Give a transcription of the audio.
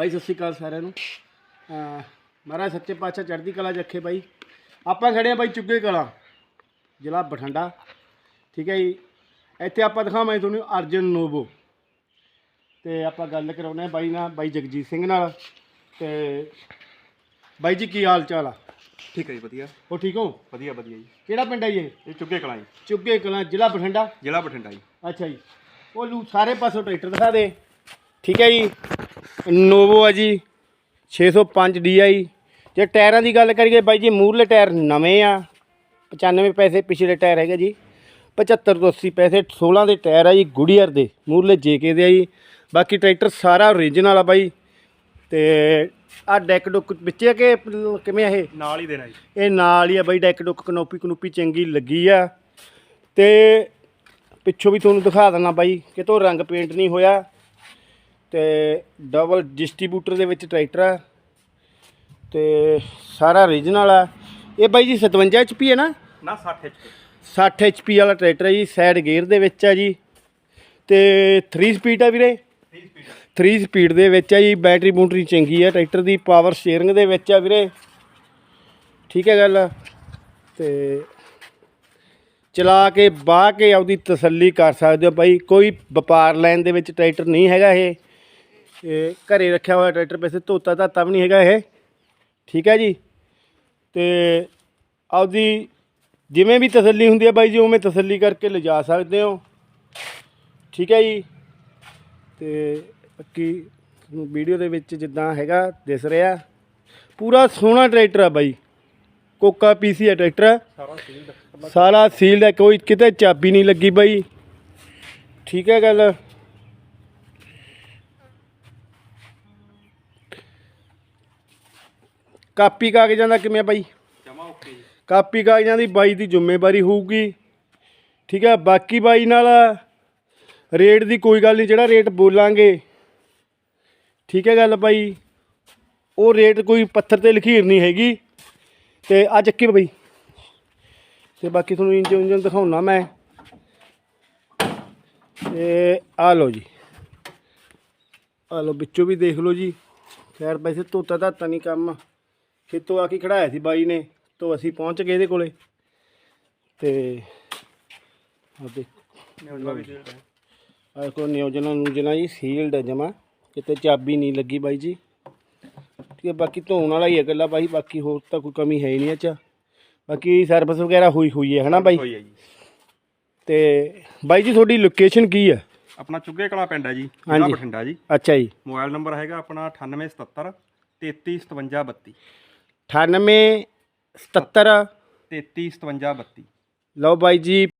ਬਾਈ ਸਤਿ ਸ਼੍ਰੀ ਅਕਾਲ ਸਾਰਿਆਂ ਨੂੰ। ਮਹਾਰਾਜ ਸੱਚੇ ਪਾਤਸ਼ਾਹ ਚੜ੍ਹਦੀ ਕਲਾ 'ਚ ਰੱਖੇ ਬਾਈ। ਆਪਾਂ ਖੜੇ ਆ ਬਾਈ ਚੁੱਗੇ ਕਲਾ ਜ਼ਿਲ੍ਹਾ ਬਠਿੰਡਾ। ਠੀਕ ਹੈ ਜੀ। ਇੱਥੇ ਆਪਾਂ ਦਿਖਾਵਾਂਗੇ ਤੁਹਾਨੂੰ ਅਰਜਨ ਨੋਵੋ ਤੇ ਆਪਾਂ ਗੱਲ ਕਰਾਉਣੇ ਬਾਈ ਨਾਲ ਬਾਈ ਜਗਜੀਤ ਸਿੰਘ ਨਾਲ। ਤੇ ਬਾਈ ਜੀ ਕੀ ਹਾਲ ਚਾਲ ਆ? ਠੀਕ ਹੈ ਜੀ ਵਧੀਆ। ਹੋ ਠੀਕ ਹੋ? ਵਧੀਆ ਵਧੀਆ ਜੀ। ਕਿਹੜਾ ਪਿੰਡ ਹੈ ਜੀ ਇਹ? ਇਹ ਚੁੱਗੇ ਕਲਾਂ ਜੀ। ਚੁੱਗੇ ਕਲਾ ਜ਼ਿਲ੍ਹਾ ਬਠਿੰਡਾ? ਜ਼ਿਲ੍ਹਾ ਬਠਿੰਡਾ ਜੀ। ਅੱਛਾ ਜੀ। ਉਹ ਲੂ ਸਾਰੇ ਪਾਸੋਂ ਟਰੈਕਟਰ ਦਿਖਾ ਦੇ। ਠੀਕ ਹੈ ਜੀ। ਨੋਵੋ ਆ ਜੀ 605 DI ਜੇ ਟਾਇਰਾਂ ਦੀ ਗੱਲ ਕਰੀਏ ਬਾਈ ਜੀ ਮੂਰਲੇ ਟਾਇਰ ਨਵੇਂ ਆ 95 ਪੈਸੇ ਪਿਛਲੇ ਟਾਇਰ ਹੈਗੇ ਜੀ। 75 ਤੋਂ 80 ਪੈਸੇ 16 ਦੇ ਟਾਇਰ ਆ ਜੀ ਗੁਡੀਅਰ ਦੇ ਮੂਰਲੇ ਜੇਕੇ ਦੇ ਆ ਜੀ। ਬਾਕੀ ਟਰੈਕਟਰ ਸਾਰਾ ਓਰੀਜਨਲ ਆ ਬਾਈ। ਤੇ ਆ ਡੈਕ ਡੁੱਕ ਵਿੱਚ ਆ ਕਿ ਕਿਵੇਂ ਆ ਇਹ? ਨਾਲ ਹੀ ਦੇਣਾ ਜੀ। ਇਹ ਨਾਲ ਹੀ ਆ ਬਾਈ ਡੈਕ ਡੁੱਕ ਕਨੋਪੀ ਕਨੂਪੀ ਚੰਗੀ ਲੱਗੀ ਆ। ਤੇ ਪਿੱਛੋਂ ਵੀ ਤੁਹਾਨੂੰ ਦਿਖਾ ਦਿੰਦਾ ਬਾਈ ਕਿਤੋਂ ਰੰਗ ਪੇਂਟ ਨਹੀਂ ਹੋਇਆ। ਤੇ ਡਬਲ ਡਿਸਟ੍ਰੀਬਿਊਟਰ ਦੇ ਵਿੱਚ ਟਰੈਕਟਰ ਆ। ਤੇ ਸਾਰਾ ਓਰੀਜਨਲ ਆ। ਇਹ ਬਾਈ ਜੀ 57 HP ਹੈ ਨਾ? ਨਾ 60 HP 60 HP ਵਾਲਾ ਟਰੈਕਟਰ ਹੈ ਜੀ ਸਾਈਡ ਗੇਅਰ ਦੇ ਵਿੱਚ ਆ ਜੀ। ਤੇ 3 ਸਪੀਡ ਆ ਵੀਰੇ। 30 ਸਪੀਡ 3 ਸਪੀਡ ਦੇ ਵਿੱਚ ਆ ਜੀ ਬੈਟਰੀ ਬੂਟਰੀ ਚੰਗੀ ਆ ਟਰੈਕਟਰ ਦੀ ਪਾਵਰ ਸਟੀਅਰਿੰਗ ਦੇ ਵਿੱਚ ਆ ਵੀਰੇ। ਠੀਕ ਹੈ ਗੱਲ। ਤੇ ਚਲਾ ਕੇ ਬਾਹ ਕੇ ਆਪਦੀ ਤਸੱਲੀ ਕਰ ਸਕਦੇ ਹੋ ਭਾਈ ਕੋਈ ਵਪਾਰ ਲੈਣ ਦੇ ਵਿੱਚ ਟਰੈਕਟਰ ਨਹੀਂ ਹੈਗਾ ਇਹ। ਇਹ ਘਰੇ ਰੱਖਿਆ ਹੋਇਆ ਟਰੈਕਟਰ ਵੈਸੇ ਧੋਤਾ ਧਾਤਾ ਵੀ ਨਹੀਂ ਹੈਗਾ ਇਹ। ਠੀਕ ਹੈ ਜੀ? ਤੇ ਆਪਦੀ ਜਿਵੇਂ ਵੀ ਤਸੱਲੀ ਹੁੰਦੀ ਹੈ ਬਾਈ ਜੀ ਉਵੇਂ ਤਸੱਲੀ ਕਰਕੇ ਲਿਜਾ ਸਕਦੇ ਹੋ। ਠੀਕ ਹੈ ਜੀ? ਤੇ ਬਾਕੀ ਤੁਹਾਨੂੰ ਵੀਡੀਓ ਦੇ ਵਿੱਚ ਜਿੱਦਾਂ ਹੈਗਾ ਦਿਸ ਰਿਹਾ। ਪੂਰਾ ਸੋਹਣਾ ਟਰੈਕਟਰ ਆ ਬਾਈ। ਕੋਕਾ ਪੀਸੀ ਆ ਟਰੈਕਟਰ। ਸਾਰਾ ਸੀਲਡ ਸਾਰਾ ਸੀਲਡ ਹੈ ਕੋਈ ਕਿਤੇ ਚਾਬੀ ਨਹੀਂ ਲੱਗੀ ਬਾਈ। ਠੀਕ ਹੈ ਗੱਲ? ਕਾਪੀ ਕਾਗਜ਼ਾਂ ਦਾ ਕਿਵੇਂ ਆ ਬਾਈ? ਜਮਾ ਓਕੇ ਜੀ। ਕਾਪੀ ਕਾਗਜ਼ਾਂ ਦੀ ਬਾਈ ਦੀ ਜ਼ਿੰਮੇਵਾਰੀ ਹੋਊਗੀ। ਠੀਕ ਹੈ ਬਾਕੀ ਬਾਈ ਨਾਲ ਰੇਟ ਦੀ ਕੋਈ ਗੱਲ ਨਹੀਂ ਜਿਹੜਾ ਰੇਟ ਬੋਲਾਂਗੇ। ਠੀਕ ਹੈ ਗੱਲ ਬਾਈ ਉਹ ਰੇਟ ਕੋਈ ਪੱਥਰ ਤੇ ਲਖੀਰ ਨਹੀਂ ਹੈਗੀ। ਤੇ ਆ ਚੱਕੀ ਬਾਈ। ਤੇ ਬਾਕੀ ਤੁਹਾਨੂੰ ਇੰਜਨ ਇੰਜਨ ਦਿਖਾਉਣਾ ਮੈਂ। ਤੇ ਆ ਲਓ ਜੀ। ਆ ਲਓ ਵਿੱਚੋਂ ਵੀ ਦੇਖ ਲਓ ਜੀ। ਖੈਰ ਵੈਸੇ ਧੋਤਾ ਧਾਤਾ ਨਹੀਂ ਕੰਮ। ਖੇਤੋਂ ਆ ਕੇ ਖੜਾਇਆ ਸੀ ਬਾਈ ਨੇ ਤੋਂ ਅਸੀਂ ਪਹੁੰਚ ਗਏ ਇਹਦੇ ਕੋਲੇ। ਤੇ ਆ ਦੇਖ। ਆ ਕੋ ਨਿਯੋਜਨਾ ਨੂਜਨਾ ਜੀ ਸੀਲਡ ਹੈ ਜਮਾ। ਕਿਤੇ ਚਾਬੀ ਨਹੀਂ ਲੱਗੀ ਬਾਈ ਜੀ। ਠੀਕ ਹੈ ਬਾਕੀ ਧੋਣ ਵਾਲਾ ਹੀ ਹੈ ਇਕੱਲਾ ਬਾਈ ਬਾਕੀ ਹੋਰ ਤਾਂ ਕੋਈ ਕਮੀ ਹੈ ਹੀ ਨਹੀਂ 'ਚ। ਬਾਕੀ ਸਰਵਿਸ ਵਗੈਰਾ ਹੋਈ ਹੋਈ ਹੈ ਹਨਾ ਬਾਈ? ਹੋਈ ਹੈ ਜੀ। ਤੇ ਬਾਈ ਜੀ ਤੁਹਾਡੀ ਲੋਕੇਸ਼ਨ ਕੀ ਹੈ? ਆਪਣਾ ਚੁੱਗੇ ਕਲਾਂ ਪਿੰਡ ਹੈ ਜੀ ਜ਼ਿਲ੍ਹਾ ਹਾਂਜੀ। ਬਠਿੰਡਾ ਜੀ। ਅੱਛਾ ਜੀ। ਮੋਬਾਈਲ ਨੰਬਰ ਹੈਗਾ ਆਪਣਾ 9877 335732 98 77 335732 ਲਓ ਬਾਈ ਜੀ।